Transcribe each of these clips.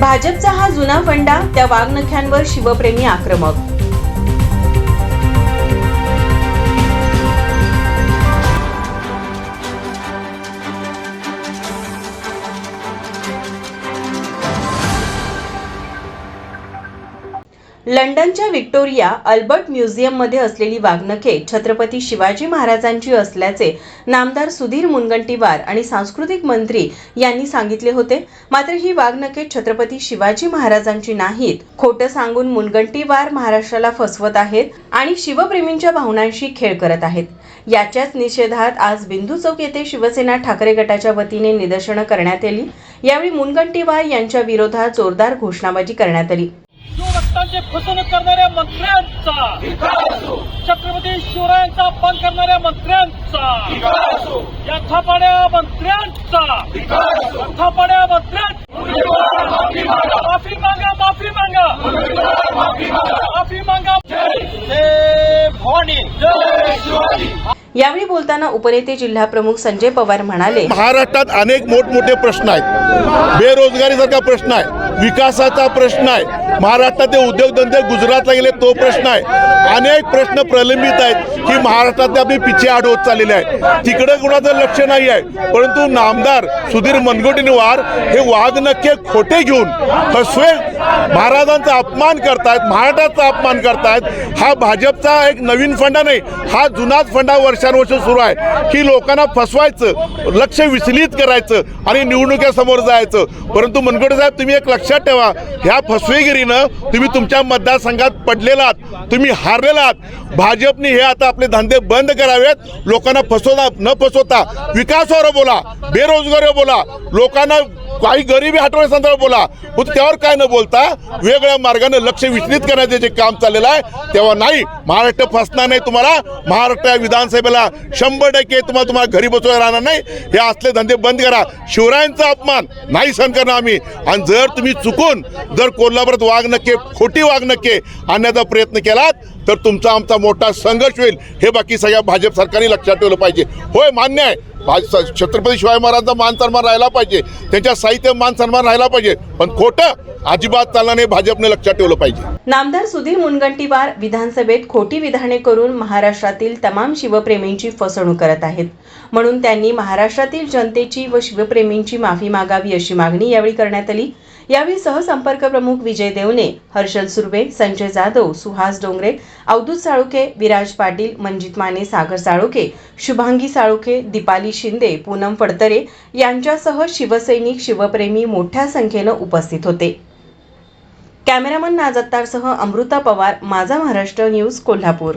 भाजपचा हा जुना फंडा त्या वाघनख्यांवर शिवप्रेमी आक्रमक. लंडनच्या व्हिक्टोरिया अल्बर्ट म्युझियममध्ये असलेली वाघनखे छत्रपती शिवाजी महाराजांची असल्याचे नामदार सुधीर मुनगंटीवार आणि सांस्कृतिक मंत्री यांनी सांगितले होते. मात्र ही वाघनखे छत्रपती शिवाजी महाराजांची नाहीत. खोटं सांगून मुनगंटीवार महाराष्ट्राला फसवत आहेत आणि शिवप्रेमींच्या भावनांशी खेळ करत आहेत. याच्याच निषेधात आज बिंदू चौक येथे शिवसेना ठाकरे गटाच्या वतीने निदर्शनं करण्यात आली. यावेळी मुनगंटीवार यांच्या विरोधात जोरदार घोषणाबाजी करण्यात आली. शिवभक्तांची फसवणूक करणाऱ्या मंत्र्यांचा. छत्रपती शिवरायांचा अपमान करणाऱ्या मंत्र्यांचा. या थापाड्या मंत्र्यांचा. या थापाड्या मंत्र्यांचा. माफी मागा. माफी मागा माफी मागा. जय भवानी. जय शिवाजी. यावेळी बोलताना उपनेते जिल्हा प्रमुख संजय पवार म्हणाले महाराष्ट्रात अनेक मोठमोठे प्रश्न आहेत. बेरोजगारीसारखा प्रश्न आहे. विकासाचा प्रश्न आहे. महाराष्ट्रातले उद्योगधंदे गुजरातला गेले तो प्रश्न आहे. अनेक प्रश्न प्रलंबित आहेत. की महाराष्ट्रातले आपली पिछे आड होत चाललेले आहे. तिकडे कुणाचं लक्ष नाही आहे. परंतु नामदार सुधीर मनगोटीनवार हे वाघनखे खोटे घेऊन फसवे महाराजांचा अपमान करतायत महाराष्ट्राचा अपमान करतायत. हा भाजपचा एक नवीन फंडा नाही हा जुनाच फंडा वर्षानुवर्ष सुरू आहे. की लोकांना फसवायचं लक्ष विचलित करायचं आणि निवडणुकीसमोर जायचं. परंतु मनगोटे साहेब तुम्ही एक लक्षात ठेवा ह्या फसवेगिरीनं तुम्ही तुमच्या मतदारसंघात पडलेलात तुम्ही हारलेलात भाजपने हे आता आपले धंदे बंद करावेत. लोकांना फसवता न फसवता. विकासावर बोला बेरोजगारीवर बोला. लोकांना काही गरिबी हटवण्यासंदर्भात बोला. पण त्यावर काय न बोलता वेगळ्या मार्गाने लक्ष विचलित करण्याचे जे काम चाललेलं आहे तेव्हा नाही. महाराष्ट्र फसणार नाही तुम्हाला. महाराष्ट्र विधानसभेला शंभर टक्के तुम्हाला तुम्हाला घरी बसवायला राहणार नाही. हे असले धंदे बंद करा. शिवरायांचा अपमान नाही सहन करणार आम्ही. आणि जर तुम्ही चुकून जर कोल्हापुरात वाघ नक्के खोटी वाघ नक्के आणण्याचा प्रयत्न केलात तर तुमचा आमचा मोठा संघर्ष होईल. हे बाकी सगळ्या भाजप सरकारने लक्षात ठेवलं पाहिजे. होय मान्य आहे. भाज- छत्रपती शिवाजी महाराजांचा मान सन्मान राहिला पाहिजे. त्यांच्या साहित्य मान सन्मान राहिला पाहिजे. पण खोटं अजिबात चालणार नाही भाजपने लक्षात ठेवलं पाहिजे. नामदार सुधीर मुनगंटीवार विधानसभेत खोटी विधाने करून महाराष्ट्रातील तमाम शिवप्रेमींची फसवणूक करत आहेत. म्हणून त्यांनी महाराष्ट्रातील जनतेची व शिवप्रेमींची माफी मागावी अशी मागणी यावेळी करण्यात आली. यावेळी सहसंपर्क प्रमुख विजय देवने हर्षल सुर्वे संजय जाधव सुहास डोंगरे अवधूत साळुके विराज पाटील मंजित माने सागर साळुके शुभांगी साळुके दीपाली शिंदे पूनम फडतरे यांच्यासह शिवसैनिक शिवप्रेमी मोठ्या संख्येनं उपस्थित होते. कॅमेरामन नाजत्तारसह अमृता पवार माझा महाराष्ट्र न्यूज कोल्हापूर.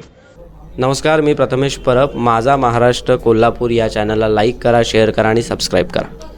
नमस्कार मी प्रथमेश परब. माझा महाराष्ट्र कोल्हापूर या चॅनलला लाईक करा शेअर करा आणि सबस्क्राईब करा.